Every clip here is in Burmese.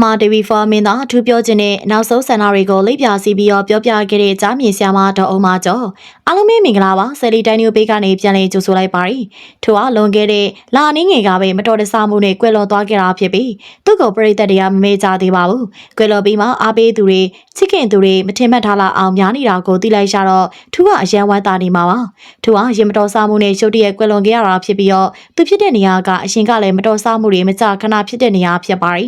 MRTV4 မင်းသားအထူးပြောခြင်းနဲ့နောက်ဆုံးဆန္ဒတွေကိုလိပ်ပြစီပြီးတော့ပြောပြခဲ့တဲ့ကြားမြင်ဆရာမဒေါ်အောင်မကျော်အားလုံးပဲမင်္ဂလာပါဆယ်လီတိုင်းမျိုးပေးကနေပြန်လည်ကြိုဆိုလိုက်ပါရီထို့အားလွန်ခဲ့တဲ့လာနေငယ်ကပဲမတော်တဆမှုနဲ့ကွယ်လွန်သွားခဲ့တာဖြစ်ပြီးသူ့ကိုပြိသက်တွေကမမေ့ကြသေးပါဘူးကွယ်လွန်ပြီးမှအားပေးသူတွေချ စ်ခင်သူတွေမထင်မှတ်ထားလောက်အောင်များနေတာကိုသိလိုက်ရှာတော့သူကအရန်ဝမ်းသာနေမှာပါထို့အားရင်မတော်ဆမှုနဲ့ရှုပ်တရက်ကွယ်လွန်ခဲ့ရတာဖြစ်ပြီးတော့သူဖြစ်တဲ့နေရာကအရှင်ကလည်းမတော်ဆမှုတွေမကြခဏဖြစ်တဲ့နေရာဖြစ်ပါရီ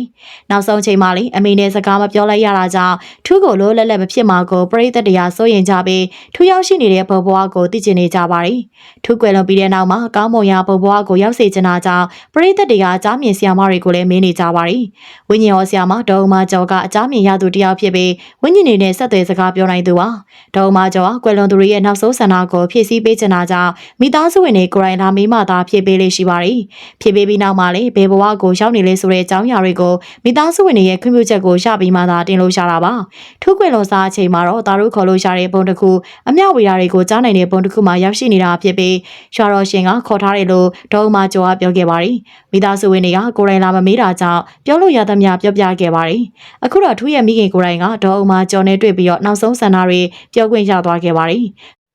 နောက်ဆုံးချိန်မှလေအမေနဲ့စကားမပြောလိုက်ရတာကြောင့်ထူးကိုလိုလက်လက်မဖြစ်မှာကိုပရိသတ်တရားစိုးရင်ကြပြီးထူးရောက်ရှိနေတဲ့ဘုံဘွားကိုသိကျင်နေကြပါရီထူးကွယ်လွန်ပြီးတဲ့နောက်မှာကောင်းမွန်ရာဘုံဘွားကိုရောက်စေချင်တာကြောင့်ပရိသတ်တရားအကြမြင်ဆရာမတွေကိုလည်းမင်းနေကြပါရီဝိညာဉ်ရောဆရာမဒေါ်မကျော်ကအကြမြင်ရသူတယောက်ဖြစ်ပြီးဝိညာဉ်နေနဲ့ဆက်သွယ်စကားပြောနိုင်သူပါဒေါ်မကျော်ကကွယ်လွန်သူတွေရဲ့နောက်ဆုံးဆန္ဒကိုဖြည့်ဆည်းပေးချင်တာကြောင့်မိသားစုဝင်တွေကိုယ်တိုင်လာမိမှသာဖြည့်ပေးလေးရှိပါရီဖြည့်ပေးပြီးနောက်မှာလေဘေဘဝကိုရောက်နေလေဆိုတဲ့အကြောင်းအရာတွေကိုမိသားစုဝင်တွေရဲ့ခွင့်ပြုချက်ကိုရပြီးမှသာတင်လို့ရတာပါထူးခွင့်လွန်စားအချိန်မှာတော့ဒါတို့ခေါ်လို့ရတဲ့ဘုံတစ်ခုအမျှဝေတာတွေကိုကြားနိုင်တဲ့ဘုံတစ်ခုမှရောက်ရှိနေတာဖြစ်ပြီးရွာတော်ရှင်ကခေါ်ထားတယ်လို့ဒေါ်မကျော်ကပြောခဲ့ပါတယ်မိသားစုဝင်တွေကကိုယ်တိုင်လာမမေးတာကြောင့်ပြောလို့ရသမျှပြောပြခဲ့ပါတယ်အခုတော့ထူးရဲ့မိခင်ကိုယ်တိုင်ကဒေါ်မကျော်နဲ့တွေ့ပြီးတော့နောက်ဆုံးဆန္ဒတွေပြောခွင့်ရသွားခဲ့ပါတယ်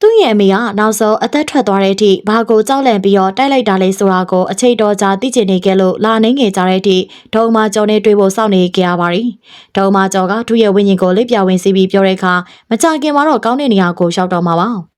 သူ့ရဲ့အမေကနောက်ဆုံးအသက်ထွက်သွားတဲ့အထိဘာကိုကြောက်လန့်ပြီးတော့တိုက်လိုက်တာလဲဆိုတာကိုအချိန်တော်ကြာသိချင်နေခဲ့လို့လာနေငယ်ကြတဲ့အထိဒုံမကျော်နဲ့တွေ့ဖို့စောင့်နေကြရပါတယ်။ဒုံမကျော်ကသူ့ရဲ့ဝိညာဉ်ကိုလက်ပြဝင်စီပြီးပြောတဲ့အခါမကြခင်မှာတော့ကောင်းတဲ့နေရာကိုရောက်တော့မှာပါ။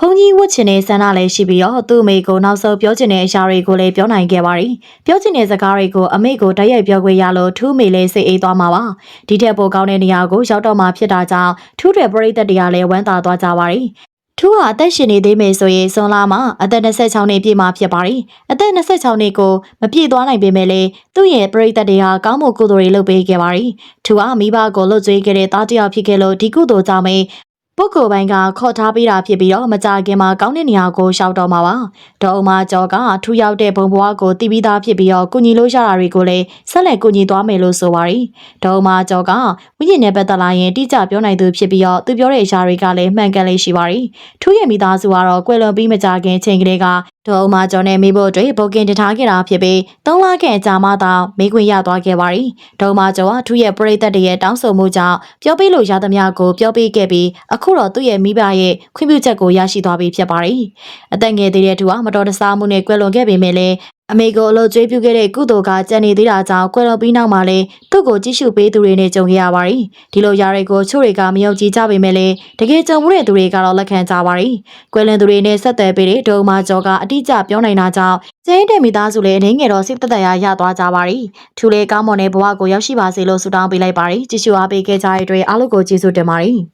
ဖုန်ကြီးဝတ်ချင်တဲ့ဆန္ဒလည်းရှိပြီးတော့သူ့အမေကိုနောက်ဆုံးပြောချင်တဲ့အရာတွေကိုလည်းပြောနိုင်ခဲ့ပါတယ်။ပြောချင်တဲ့စကားတွေကိုအမေကိုတိုက်ရိုက်ပြောခွင့်ရလို့ထူးမေလည်းစိတ်အေးသွားမှာပါ။ဒီထက်ပိုကောင်းတဲ့နေရာကိုရောက်တော့မှာဖြစ်တာကြောင့်ထူးတွေပရိသတ်တွေကလည်းဝမ်းသာသွားကြပါတယ်။ထူးဟာအသက်ရှင်နေသေးမယ်ဆိုရင်ဇွန်လမှာအသက်26နှစ်ပြည့်မှာဖြစ်ပါတယ်။အသက်26နှစ်ကိုမပြည့်သွားနိုင်ပေမဲ့လည်းသူ့ရဲ့ပရိသတ်တွေဟာကောင်းမှုကုသိုလ်တွေလုပ်ပေးခဲ့ပါတယ်။ထူဟာမိဘကိုလွတ်ကျွေးခဲ့တဲ့တားတယောက်ဖြစ်ခဲ့လို့ဒီကုသိုလ်ကြောင့်ပဲ ပုဂ္ဂိုလ်ပိုင်းကခေါ်ထားပေးတာဖြစ်ပြီးတော့မကြခင်မှာကောင်းတဲ့နေရာကိုရှောက်တော့မှာပါ။ဒေါ်အမကျော်ကထူရောက်တဲ့ဘုံဘွားကိုတည်ပြီးသားဖြစ်ပြီးတော့ကုညီလို့ရတာတွေကိုလည်းဆက်လက်ကုညီသွားမယ်လို့ဆိုပါရီ။ဒေါ်အမကျော်ကဝိညာဉ်နဲ့ပတ်သက်လာရင်တိကျပြောနိုင်သူဖြစ်ပြီးတော့သူပြောတဲ့အရာတွေကလည်းမှန်ကန်လေးရှိပါရီ။ထူရဲ့မိသားစုကတော့ကွယ်လွန်ပြီးမကြခင်ချိန်ကလေးက ဒေါ်အမကျော်နဲ့မိဖို့အတွက်ဘုတ်ကင်တထားခဲ့တာဖြစ်ပြီး၃လခန့်အကြာမှသာမိခွင့်ရသွားခဲ့ပါရီ။ဒေါ်အမကျော်ကထူရဲ့ပရိသတ်တွေရဲ့တောင်းဆိုမှုကြောင့်ပြောပေးလို့ရသမျှကိုပြောပေးခဲ့ပြီးအခုတော့သူ့ရဲ့မိဘရဲ့ခွင့်ပြုချက်ကိုရရှိသွားပြီဖြစ်ပါရီ။အသက်ငယ်သေးတဲ့သူကမတော်တဆမှုနဲ့ကွယ်လွန်ခဲ့ပေမဲ့လည်း အမေကိုအလို့ကျွေးပြုခဲ့တဲ့ကုသိုလ်ကကြံနေသေးတာကြောင့်ကွယ်တော်ပြီးနောက်မှာလည်းသူ့ကိုကြည့်ရှုပေးသူတွေနဲ့ကြုံခဲ့ရပါတယ်။ဒီလိုຢာတွေကိုချို့တွေကမယုံကြည်ကြပေမဲ့လည်းတကယ်ကြုံမှုတဲ့သူတွေကတော့လက်ခံကြပါတယ်။ကွယ်လွန်သူတွေနဲ့ဆက်သွယ်ပေးတဲ့ဒုံမာကျော်ကအတိအကျပြောနိုင်တာကြောင့်ကျင်းတဲ့မိသားစုလည်းအနေငယ်တော့စိတ်သက်သာရရသွားကြပါတယ်။ထူလေကောင်းမွန်တဲ့ဘဝကိုရောက်ရှိပါစေလို့ဆုတောင်းပေးလိုက်ပါတယ်။ကြည့်ရှုအားပေးခဲ့ကြတဲ့အတွက်အားလုံးကိုကျေးဇူးတင်ပါတယ်။